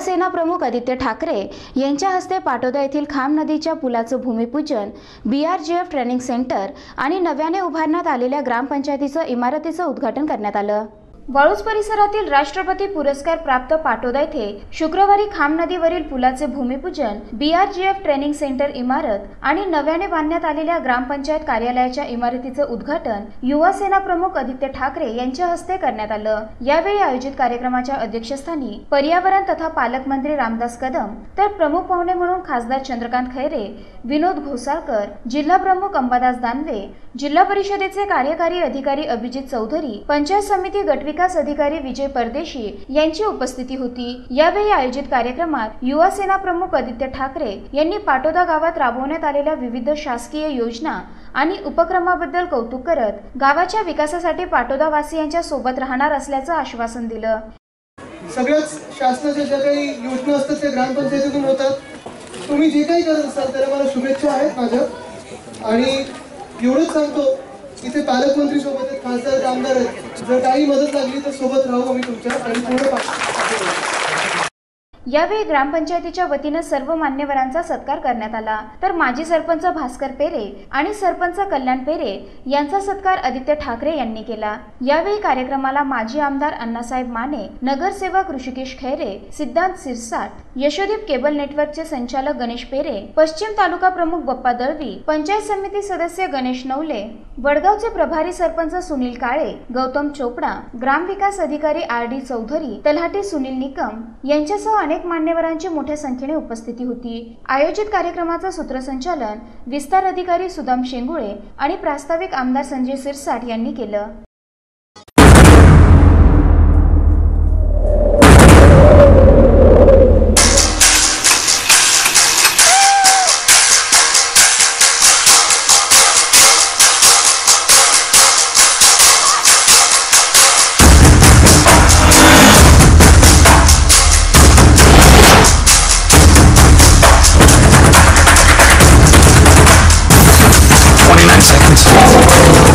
सेनाप्रमुख आदित्य ठाकरे यांच्या हस्ते पाटोदा येथील खाम नदीच्या पुलाचं भूमिपूजन B R G F training centre आणि नव्याने उभारण्यात आलेल्या ग्रामपंचायतीचं इमारतीचं उद्घाटन करण्यात आलं. वाळूज परिसरातील राष्ट्रपती पुरस्कार प्राप्त पाटोदा येथे शुक्रवारी खाम नदीवरील पुलाचे भूमिपूजन B R F training centre इमारत आणि नव्याने बांधण्यात आलेल्या ग्रामपंचायत कार्यालयाच्या इमारतीचं उद्घाटन युवा सेना प्रमुख आदित्य ठाकरे यांच्या हस्ते करण्यात आलं. यावेळी आयोजित कार्यक्रमाच्या अध्यक्षस्थानी पर्यावरण तथा पालकमंत्री रामदास कदम तर प्रमुख पाहुणे म्हणून खासदार चंद्रकांत खैरे विनोद घोसाळकर जिल्हा प्रमुख अंबादास दानवे जिल्हा परिषदेचे कार्यकारी अधिकारी अभिजित चौधरी पंचायत समिती विकास अधिकारी विजय परदेशी यांची उपस्थिती होती. यावेळी आयोजित कार्यक्रमात युवा सेना प्रमुख आदित्य ठाकरे यांनी पाटोदा गावात राबवण्यात आलेल्या विविध शासकीय योजना आणि उपक्रमाबद्दल कौतुक करत गावाच्या विकासासाठी पाटोदा वासियांच्या सोबत राहणार असल्याचं आश्वासन दिलं. सगळ्याच शासनाच्या ज्या काही योजना असतात त्या ग्रामपंचायतीतून होतात. तुम्ही जे काही करत असाल त्याला मला शुभेच्छा आहेत माझ्या. आणि एवढंच सांगतो इथे पालकमंत्री सोबत आहेत खासदार आमदार आहेत. जर काही मदत लागली तर सोबत राहू आम्ही तुमच्या आणि पूर्ण यावेळी ग्रामपंचायतीच्या वतीनं सर्व मान्यवरांचा सत्कार करण्यात आला. तर माजी सरपंच भास्कर पेरे आणि सरपंच कल्याण पेरे यांचा सत्कार आदित्य ठाकरे यांनी केला. यावेळी कार्यक्रमाला माजी आमदार अण्णासाहेब माने नगरसेवक ऋषिकेश खैरे सिद्धांत सिरसाट यशोदीप केबल नेटवर्कचे संचालक गणेश पेरे पश्चिम तालुका प्रमुख बप्पा दळवी पंचायत समिती सदस्य गणेश नवले वडगावचे प्रभारी सरपंच सुनील काळे गौतम चोपडा ग्रामविकास अधिकारी आर डी चौधरी तलाठी सुनील निकम यांच्यासह अनेक मान्यवरांची मोठ्या संख्येने उपस्थिती होती. आयोजित कार्यक्रमाचं सूत्रसंचालन विस्तार अधिकारी सुदाम शेंगुळे आणि प्रास्ताविक आमदार संजय सिरसाट यांनी केलं. in nine seconds.